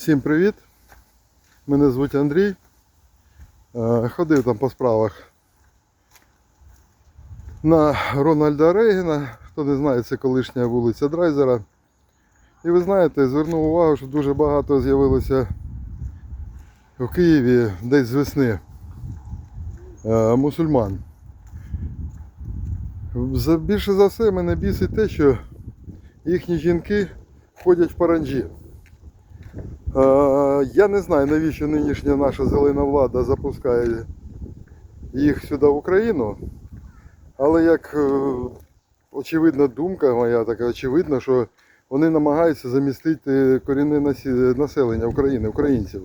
Всім привіт! Мене звуть Андрій. Е, Ходив там по справах на Рональда Рейгана. Хто не знає, це колишня вулиця Драйзера. І ви знаєте, звернув увагу, що дуже багато з'явилося в Києві десь з весни е, мусульман. Більше за все мене бісить те, що їхні жінки ходять в паранджі. Е, Я не знаю, навіщо нинішня наша зелена влада запускає їх сюди в Україну. Але як е, очевидна думка моя, така очевидна, що вони намагаються замістити корінне населення України, українців.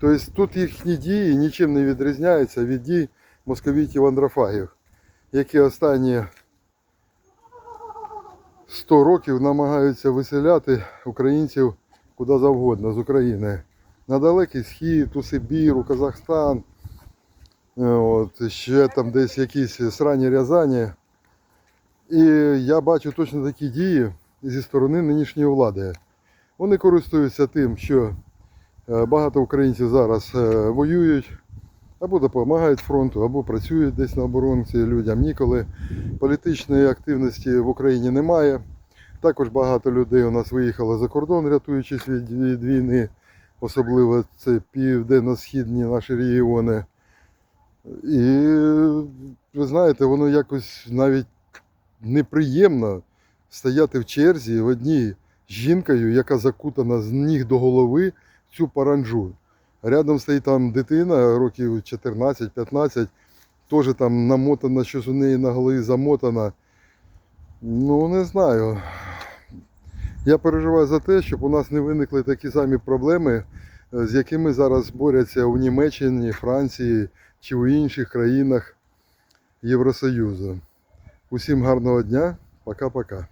Тобто тут їхні дії нічим не відрізняються від дій московітів андрофагів, які останні 100 років намагаються виселяти українців куди завгодно з України. На далекий схід, у Сибір, у Казахстан. Е, От, ще там десь якісь срані рязані. І я бачу точно такі дії зі сторони нинішньої влади. Вони користуються тим, що е, багато українців зараз е, воюють, або допомагають фронту, або працюють десь на оборонці людям ніколи. Політичної активності в Україні немає. Також багато людей у нас виїхало за кордон, рятуючись від, від війни, особливо це південно-східні наші регіони. І ви знаєте, воно якось навіть неприємно стояти в черзі в одній жінкою, яка закутана з ніг до голови цю паранджу. Рядом стоїть там дитина років 14-15, теж там намотана, щось у неї на голові замотана. Ну, не знаю. Я переживаю за те, щоб у нас не виникли такі самі проблеми, е, з якими зараз борються у Німеччині, Франції чи у інших країнах Євросоюзу. Усім гарного дня. Пока-пока.